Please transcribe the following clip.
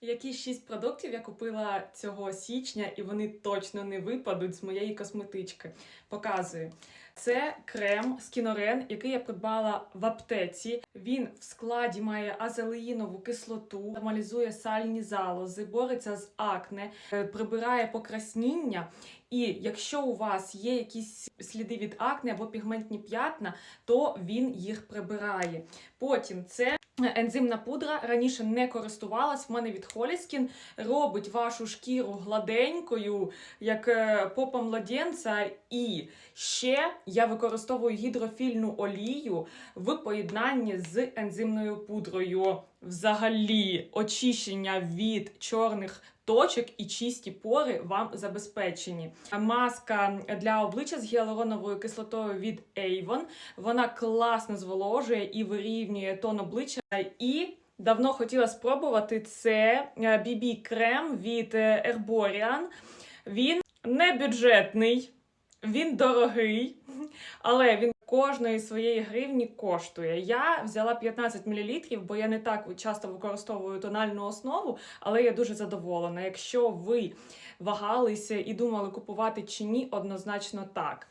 Які шість продуктів я купила цього січня, і вони точно не випадуть з моєї косметички. Показую. Це крем з кінорен, який я придбала в аптеці. Він в складі має азелеїнову кислоту, нормалізує сальні залози, бореться з акне, е, прибирає покрасніння. І якщо у вас є якісь сліди від акне або пігментні п'ятна, то він їх прибирає. Потім це ензимна пудра. Раніше не користувалась. В мене від Холіскін робить вашу шкіру гладенькою, як е, попа младенця. І ще я використовую гідрофільну олію в поєднанні з ензимною пудрою. Взагалі, очищення від чорних точок і чисті пори вам забезпечені. Маска для обличчя з гіалуроновою кислотою від Avon. Вона класно зволожує і вирівнює тон обличчя. І давно хотіла спробувати це BB крем від е, Herborian. Він не бюджетний, він дорогий, але він кожної своєї гривні коштує. Я взяла 15 мл, бо я не так часто використовую тональну основу, але я дуже задоволена. Якщо ви вагалися і думали купувати чи ні, однозначно так.